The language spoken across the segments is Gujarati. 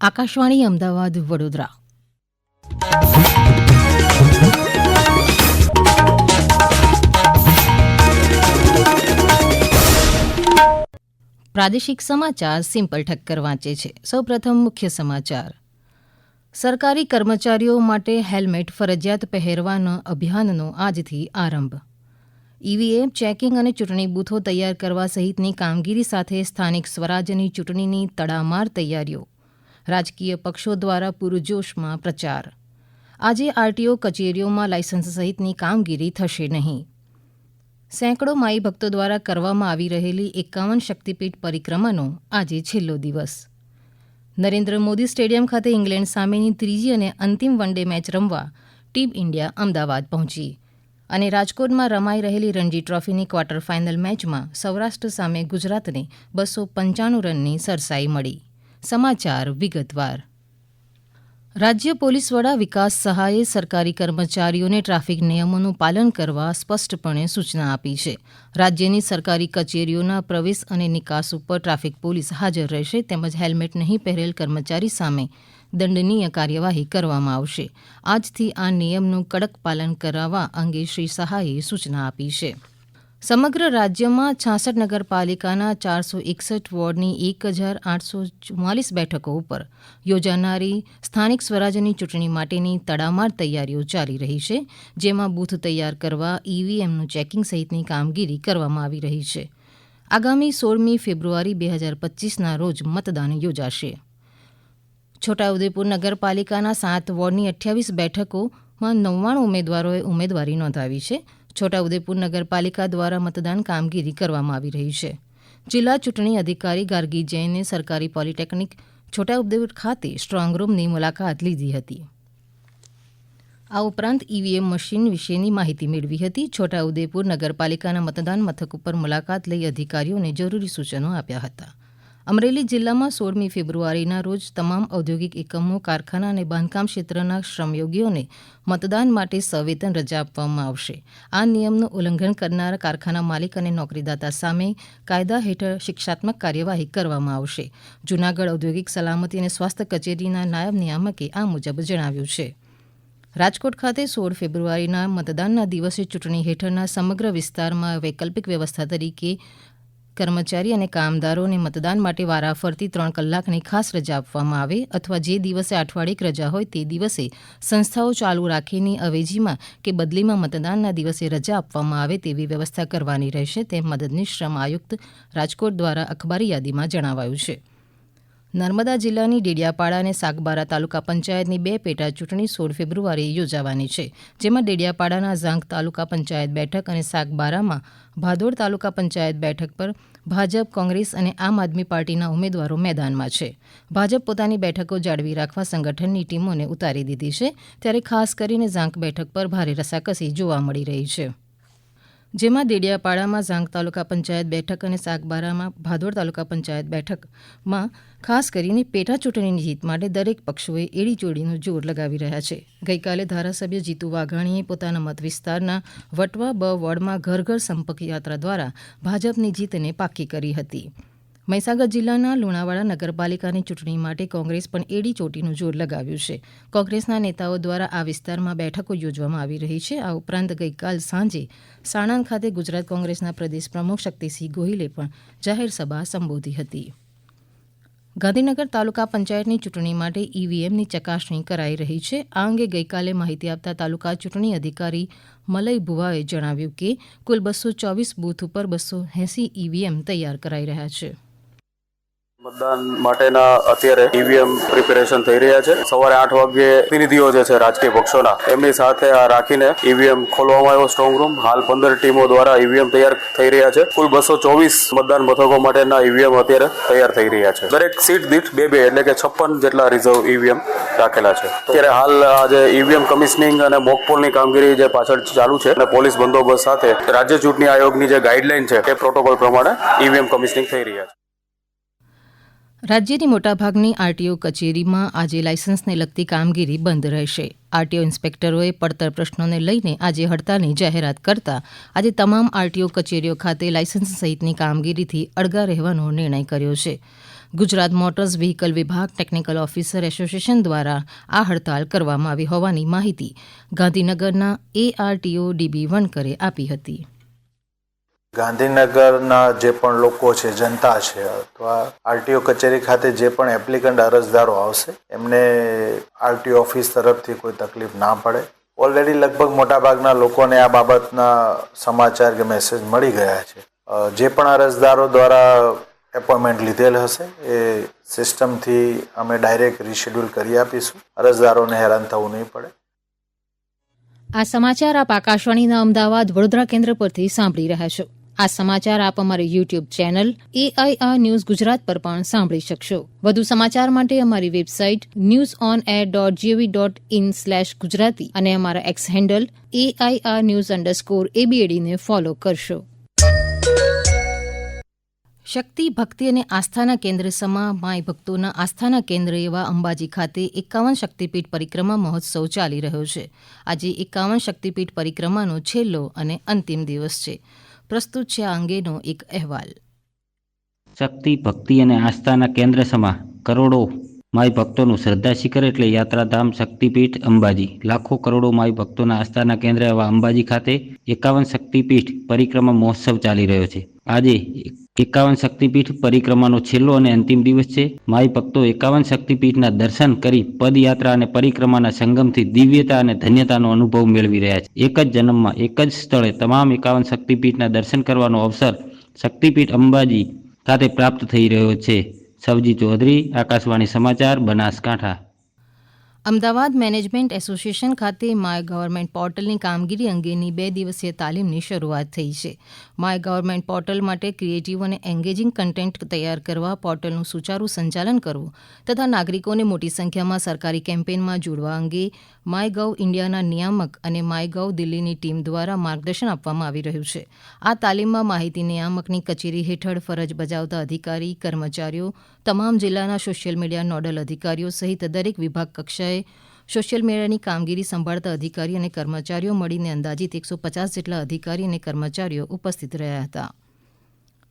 આકાશવાણી, અમદાવાદ, વડોદરા. પ્રાદેશિક સમાચાર સિમ્પલ ઠક્કર વાંચે છે. સૌપ્રથમ મુખ્ય સમાચાર. સરકારી કર્મચારીઓ માટે હેલ્મેટ ફરજિયાત પહેરવાના અભિયાનનો આજથી આરંભ. ઈવીએમ ચેકિંગ અને ચૂંટણી બૂથો તૈયાર કરવા સહિતની કામગીરી સાથે સ્થાનિક સ્વરાજ્યની ચૂંટણીની તડામાર તૈયારીઓ. રાજકીય પક્ષો દ્વારા પૂરજોશમાં પ્રચાર. આજે આરટીઓ કચેરીઓમાં લાયસન્સ સહિતની કામગીરી થશે નહીં. સેંકડો માઈ ભક્તો દ્વારા કરવામાં આવી રહેલી એકાવન શક્તિપીઠ પરિક્રમાનો આજે છેલ્લો દિવસ. નરેન્દ્ર મોદી સ્ટેડિયમ ખાતે ઇંગ્લેન્ડ સામેની ત્રીજી અને અંતિમ વન ડે મેચ રમવા ટીમ ઇન્ડિયા અમદાવાદ પહોંચી અને રાજકોટમાં રમાઈ રહેલી રણજી ટ્રોફીની ક્વાર્ટર ફાઇનલ મેચમાં સૌરાષ્ટ્ર સામે ગુજરાતને બસો પંચાણું રનની સરસાઈ મળી. સમાચાર વિગતવાર. રાજ્ય પોલીસ વડા વિકાસ સહાયે સરકારી કર્મચારીઓને ટ્રાફિક નિયમોનું પાલન કરવા સ્પષ્ટપણે સૂચના આપી છે. રાજ્યની સરકારી કચેરીઓના પ્રવેશ અને નિકાસ ઉપર ટ્રાફિક પોલીસ હાજર રહેશે તેમજ હેલ્મેટ નહીં પહેરેલ કર્મચારી સામે દંડનીય કાર્યવાહી કરવામાં આવશે. આજથી આ નિયમનું કડક પાલન કરાવવા અંગે શ્રી સહાયે સૂચના આપી છે. સમગ્ર રાજ્યમાં છાસઠ નગરપાલિકાના ચારસો એકસઠ વોર્ડની એક હજાર આઠસો ચુમ્માલીસ બેઠકો ઉપર યોજાનારી સ્થાનિક સ્વરાજ્યની ચૂંટણી માટેની તડામાર તૈયારીઓ ચાલી રહી છે, જેમાં બૂથ તૈયાર કરવા ઈવીએમનું ચેકિંગ સહિતની કામગીરી કરવામાં આવી રહી છે. આગામી સોળમી ફેબ્રુઆરી બે હજાર પચીસના રોજ મતદાન યોજાશે. છોટાઉદેપુર નગરપાલિકાના સાત વોર્ડની અઠ્યાવીસ બેઠકોમાં નવ્વાણું ઉમેદવારોએ ઉમેદવારી નોંધાવી છે છોટાઉદેપુર નગરપાલિકા દ્વારા મતદાન કામગીરી કરવામાં આવી રહી છે. જિલ્લા ચૂંટણી અધિકારી ગાર્ગી જૈને સરકારી પોલિટેકનિક છોટાઉદેપુર ખાતે સ્ટ્રોંગ રૂમની મુલાકાત લીધી હતી. આ ઉપરાંત ઈવીએમ મશીન વિશેની માહિતી મેળવી હતી. છોટાઉદેપુર નગરપાલિકાના મતદાન મથક ઉપર મુલાકાત લઈ અધિકારીઓને જરૂરી સૂચનો આપ્યા હતા. અમરેલી જિલ્લામાં સોળમી ફેબ્રુઆરીના રોજ તમામ ઔદ્યોગિક એકમો, કારખાના અને બાંધકામ ક્ષેત્રના શ્રમયોગીઓને મતદાન માટે સવેતન રજા આપવામાં આવશે. આ નિયમનું ઉલ્લંઘન કરનાર કારખાના માલિક અને નોકરીદાતા સામે કાયદા હેઠળ શિક્ષાત્મક કાર્યવાહી કરવામાં આવશે. જૂનાગઢ ઔદ્યોગિક સલામતી અને સ્વાસ્થ્ય કચેરીના નાયબ નિયામકે આ મુજબ જણાવ્યું છે. રાજકોટ ખાતે સોળ ફેબ્રુઆરીના મતદાનના દિવસે ચૂંટણી હેઠળના સમગ્ર વિસ્તારમાં વૈકલ્પિક વ્યવસ્થા તરીકે કર્મચારી અને કામદારોને મતદાન માટે વારાફરતી ત્રણ કલાકની ખાસ રજા આપવામાં આવે અથવા જે દિવસે આઠવાડિક રજા હોય તે દિવસે સંસ્થાઓ ચાલુ રાખીની અવેજીમાં કે બદલીમાં મતદાનના દિવસે રજા આપવામાં આવે તેવી વ્યવસ્થા કરવાની રહેશે, તેમ મદદનીશ શ્રમ આયુક્ત રાજકોટ દ્વારા અખબારી યાદીમાં જણાવાયું છે. નર્મદા જિલ્લાની ડેડિયાપાડા અને સાગબારા તાલુકા પંચાયતની બે પેટા ચૂંટણી સોળ ફેબ્રુઆરીએ યોજાવાની છે, જેમાં ડેડિયાપાડાના ઝાંગ તાલુકા પંચાયત બેઠક અને સાગબારામાં ભાદોડ તાલુકા પંચાયત બેઠક પર ભાજપ, કોંગ્રેસ અને આમ આદમી પાર્ટીના ઉમેદવારો મેદાનમાં છે. ભાજપ પોતાની બેઠકો જાળવી રાખવા સંગઠનની ટીમોને ઉતારી દીધી છે, ત્યારે ખાસ કરીને ઝાંક બેઠક પર ભારે રસાકસી જોવા મળી રહી છે. જેમાં દેડિયાપાડામાં ઝાંગ તાલુકા પંચાયત બેઠક અને સાગબારામાં ભાદોડ તાલુકા પંચાયત બેઠકમાં ખાસ કરીને પેટા ચૂંટણીની જીત માટે દરેક પક્ષોએ એડી ચોડીનું જોર લગાવી રહ્યા છે. ગઈકાલે ધારાસભ્ય જીતુ વાઘાણીએ પોતાના મત વિસ્તારના વટવા બ વોર્ડમાં ઘર ઘર સંપર્ક યાત્રા દ્વારા ભાજપની જીતને પાકી કરી હતી. મહીસાગર જિલ્લાના લુણાવાડા નગરપાલિકાની ચૂંટણી માટે કોંગ્રેસ પણ એડી ચોટીનું જોર લગાવ્યું છે. કોંગ્રેસના નેતાઓ દ્વારા આ વિસ્તારમાં બેઠકો યોજવામાં આવી રહી છે. આ ઉપરાંત ગઈકાલ સાંજે સાણંદ ખાતે ગુજરાત કોંગ્રેસના પ્રદેશ પ્રમુખ શક્તિસિંહ ગોહિલે પણ જાહેર સભા સંબોધી હતી. ગાંધીનગર તાલુકા પંચાયતની ચૂંટણી માટે ઈવીએમની ચકાસણી કરાઈ રહી છે. આ અંગે ગઈકાલે માહિતી આપતા તાલુકા ચૂંટણી અધિકારી મલય ભુવાએ જણાવ્યું કે કુલ બસો ચોવીસ બૂથ ઉપર બસો એંસી ઈવીએમ તૈયાર કરાઈ રહ્યા છે. મતદાન માટેના અત્યારે ઈવીએમ પ્રિપેરેશન થઈ રહ્યા છે. સવારે આઠ વાગ્યે પ્રતિનિધિઓ જે છે રાજકીય પક્ષોના, એમની સાથે આ રાખીને ઈવીએમ ખોલવામાં આવ્યો સ્ટ્રોંગ રૂમ હાલ પંદર ટીમો દ્વારા ઈવીએમ તૈયાર થઈ રહ્યા છે. કુલ બસો ચોવીસ મતદાન મથકો માટેના ઈવીએમ અત્યારે તૈયાર થઈ રહ્યા છે. દરેક સીટ દીઠ બે બે એટલે કે છપ્પન જેટલા રિઝર્વ ઈવીએમ રાખેલા છે. અત્યારે હાલ આજે ઈવીએમ કમિશનિંગ અને મોકપોલની કામગીરી જે પાછળ ચાલુ છે અને પોલીસ બંદોબસ્ત સાથે રાજ્ય ચૂંટણી આયોગની જે ગાઈડલાઈન છે, એ પ્રોટોકોલ પ્રમાણે ઈવીએમ કમિશનિંગ થઈ રહ્યા છે. રાજ્યની મોટાભાગની આરટીઓ કચેરીમાં આજે લાયસન્સને લગતી કામગીરી બંધ રહેશે. આરટીઓ ઇન્સ્પેક્ટરોએ પડતર પ્રશ્નોને લઈને આજે હડતાલની જાહેરાત કરતા આજે તમામ આરટીઓ કચેરીઓ ખાતે લાયસન્સ સહિતની કામગીરીથી અળગા રહેવાનો નિર્ણય કર્યો છે. ગુજરાત મોટર્સ વ્હીકલ વિભાગ ટેકનિકલ ઓફિસર એસોસિએશન દ્વારા આ હડતાળ કરવામાં આવી હોવાની માહિતી ગાંધીનગરના એઆરટીઓ ડીબી વણકરે આપી હતી. ગાંધીનગરના જે પણ લોકો છે, જનતા છે, અથવા આરટીઓ કચેરી ખાતે જે પણ એપ્લિકન્ટ અરજદારો આવશે, એમને આરટીઓ ઓફિસ તરફથી કોઈ તકલીફ ના પડે. ઓલરેડી લગભગ મોટાભાગના લોકોને આ બાબતના સમાચાર કે મેસેજ મળી ગયા છે. જે પણ અરજદારો દ્વારા એપોઇન્ટમેન્ટ લીધેલ હશે, એ સિસ્ટમથી અમે ડાયરેક્ટ રિશેડ્યુલ કરી આપીશું. અરજદારોને હેરાન થવું નહીં પડે. આ સમાચાર આપ આકાશવાણીના અમદાવાદ વડોદરા કેન્દ્ર પરથી સાંભળી રહ્યા છો. આ સમાચાર આપ અમારી YouTube channel AIR news Gujarat પર પણ સાંભળી શકશો. વધુ સમાચાર માટે અમારી website news on air dot GOV dot in slash Gujarati અને અમારા X handle AIR news underscore એબીએડીને follow કરશો. શક્તિ, ભક્તિ અને આસ્થાના કેન્દ્ર સમા માય ભક્તોના આસ્થાના કેન્દ્ર એવા અંબાજી ખાતે એકાવન શક્તિપીઠ પરિક્રમા મહોત્સવ ચાલી રહ્યો છે. આજે એકાવન શક્તિપીઠ પરિક્રમાનો છેલ્લો અને અંતિમ દિવસ છે. પ્રસ્તુત છે આ અંગેનો એક અહેવાલ. શક્તિ, ભક્તિ અને આસ્થાના કેન્દ્ર સમા કરોડો માય ભક્તોનું શ્રદ્ધા શિખર એટલે યાત્રાધામ, શક્તિપીઠ, અંબાજી. લાખો કરોડો માય ભક્તોના આસ્થાના કેન્દ્ર એવા અંબાજી ખાતે એકાવન શક્તિપીઠ પરિક્રમા મહોત્સવ ચાલી રહ્યો છે. આજે એકાવન શક્તિપીઠ પરિક્રમાનો છેલ્લો અને અંતિમ દિવસ છે. માય ભક્તો એકાવન શક્તિપીઠના દર્શન કરી પદયાત્રા અને પરિક્રમાના સંગમથી દિવ્યતા અને ધન્યતાનો અનુભવ મેળવી રહ્યા છે. એક જ જન્મમાં, એક જ સ્થળે તમામ એકાવન શક્તિપીઠના દર્શન કરવાનો અવસર શક્તિપીઠ અંબાજી ખાતે પ્રાપ્ત થઈ રહ્યો છે. સવજી ચૌધરી, આકાશવાણી સમાચાર, બનાસકાંઠા. અમદાવાદ મેનેજમેન્ટ એસોસિએશન ખાતે માય ગવર્મેન્ટ પોર્ટલની કામગીરી અંગેની બે દિવસીય તાલીમની શરૂઆત થઈ છે. માય ગવર્મેન્ટ પોર્ટલ માટે ક્રિએટિવ અને એન્ગેજિંગ કન્ટેન્ટ તૈયાર કરવા, પોર્ટલનું સુચારું સંચાલન કરવું તથા નાગરિકોને મોટી સંખ્યામાં સરકારી કેમ્પેનમાં જોડવા અંગે માય ગવ ઇન્ડિયાના નિયામક અને માય ગવ દિલ્હીની ટીમ દ્વારા માર્ગદર્શન આપવામાં આવી રહ્યું છે. આ તાલીમમાં માહિતી નિયામકની કચેરી હેઠળ ફરજ બજાવતા અધિકારી, કર્મચારીઓ, તમામ જિલ્લાના સોશિયલ મીડિયા નોડલ અધિકારીઓ સહિત દરેક વિભાગ કક્ષાએ સોશિયલ મીડિયાની કામગીરી સંભાળતા અધિકારી અને કર્મચારીઓ મળીને અંદાજિત એકસો પચાસ જેટલા અધિકારી અને કર્મચારીઓ ઉપસ્થિત રહ્યા હતા.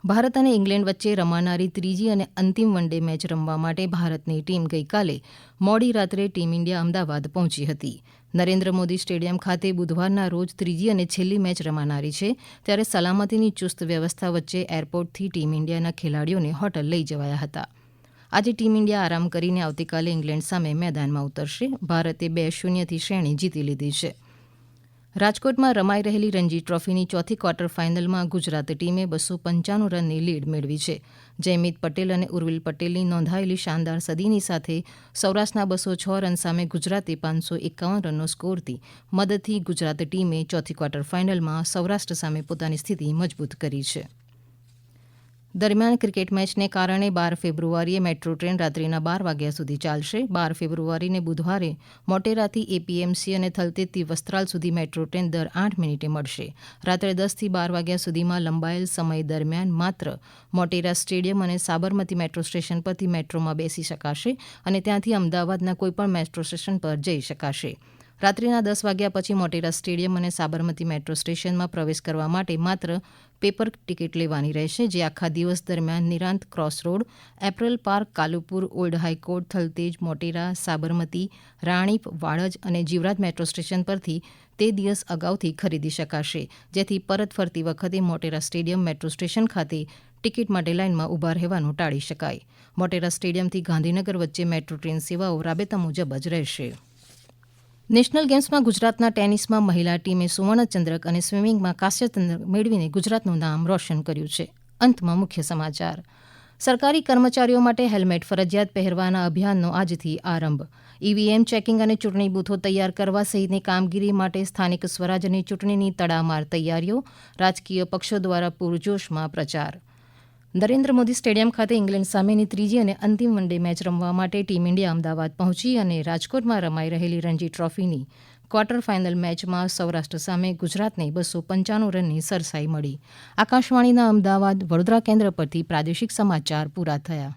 ભારત અને ઇંગ્લેન્ડ વચ્ચે રમાનારી ત્રીજી અને અંતિમ વન ડે મેચ રમવા માટે ભારતની ટીમ ગઈકાલે મોડી રાત્રે ટીમ ઇન્ડિયા અમદાવાદ પહોંચી હતી. નરેન્દ્ર મોદી સ્ટેડિયમ ખાતે બુધવારના રોજ ત્રીજી અને છેલ્લી મેચ રમાનારી છે, ત્યારે સલામતીની ચુસ્ત વ્યવસ્થા વચ્ચે એરપોર્ટથી ટીમ ઇન્ડિયાના ખેલાડીઓને હોટલ લઈ જવાયા હતા. આજે ટીમ ઇન્ડિયા આરામ કરીને આવતીકાલે ઇંગ્લેન્ડ સામે મેદાનમાં ઉતરશે. ભારતે બે શૂન્યથી શ્રેણી જીતી લીધી છે. રાજકોટમાં રમાઈ રહેલી રણજી ટ્રોફીની ચોથી ક્વાર્ટર ફાઇનલમાં ગુજરાત ટીમે બસો પંચાણું રનની લીડ મેળવી છે. જયમિત પટેલ અને ઉર્વિલ પટેલની નોંધાયેલી શાનદાર સદીની સાથે સૌરાષ્ટ્રના બસો છ રન સામે ગુજરાતે પાંચસો એકાવન રનનો સ્કોરથી મદદથી ગુજરાત ટીમે ચોથી ક્વાર્ટર ફાઇનલમાં સૌરાષ્ટ્ર સામે પોતાની સ્થિતિ મજબૂત કરી છે. દરમિયાન ક્રિકેટ મેચને કારણે બાર ફેબ્રુઆરીએ મેટ્રો ટ્રેન રાત્રિના બાર વાગ્યા સુધી ચાલશે. બાર ફેબ્રુઆરીને બુધવારે મોટેરાથી એપીએમસી અને થલતેજથી વસ્ત્રાલ સુધી મેટ્રો ટ્રેન દર આઠ મિનિટે મળશે. રાત્રે દસથી બાર વાગ્યા સુધીમાં લંબાયેલ સમય દરમિયાન માત્ર મોટેરા સ્ટેડિયમ અને સાબરમતી મેટ્રો સ્ટેશન પરથી મેટ્રોમાં બેસી શકાશે અને ત્યાંથી અમદાવાદના કોઈપણ મેટ્રો સ્ટેશન પર જઈ શકાશે. રાત્રિના દસ વાગ્યા પછી મોટેરા સ્ટેડિયમ અને સાબરમતી મેટ્રો સ્ટેશનમાં પ્રવેશ કરવા માટે માત્ર પેપર ટિકિટ લેવાની રહેશે, જે આખા દિવસ દરમિયાન Nirant cross road, apparel park, Kalupur, old high court, Thaltej, Motera, Sabarmati, Ranip Vadaj અને જીવરાજ મેટ્રો સ્ટેશન પરથી તે દિવસ અગાઉથી ખરીદી શકાશે, જેથી પરત ફરતી વખતે મોટેરા સ્ટેડિયમ મેટ્રો સ્ટેશન ખાતે ટિકિટ માટે લાઇનમાં ઊભા રહેવાનું ટાળી શકાય. મોટેરા સ્ટેડિયમથી ગાંધીનગર વચ્ચે મેટ્રો ટ્રેન સેવાઓ રાબેતા મુજબ જ રહેશે. નેશનલ ગેમ્સમાં ગુજરાતના ટેનિસમાં મહિલા ટીમે સુવર્ણચંદ્રક અને સ્વિમિંગમાં કાંસ્ય ચંદ્રક મેળવીને ગુજરાતનું નામ રોશન કર્યું છે. અંતમાં મુખ્ય સમાચાર. સરકારી કર્મચારીઓ માટે હેલ્મેટ ફરજિયાત પહેરવાના અભિયાનનો આજથી આરંભ. ઈવીએમ ચેકિંગ અને ચૂંટણી બૂથો તૈયાર કરવા સહિતની કામગીરી માટે સ્થાનિક સ્વરાજની ચૂંટણીની તડામાર તૈયારીઓ રાજકીય પક્ષો દ્વારા પૂરજોશમાં પ્રચાર. નરેન્દ્ર મોદી સ્ટેડિયમ ખાતે ઇંગ્લેન્ડ સામેની ત્રીજી અને અંતિમ વન ડે મેચ રમવા માટે ટીમ ઇન્ડિયા અમદાવાદ પહોંચી અને રાજકોટમાં રમાઈ રહેલી રણજી ટ્રોફીની ક્વાર્ટર ફાઇનલ મેચમાં સૌરાષ્ટ્ર સામે ગુજરાતને બસો પંચાણું રનની સરસાઈ મળી. આકાશવાણીના અમદાવાદ વડોદરા કેન્દ્ર પરથી પ્રાદેશિક સમાચાર પૂરા થયા.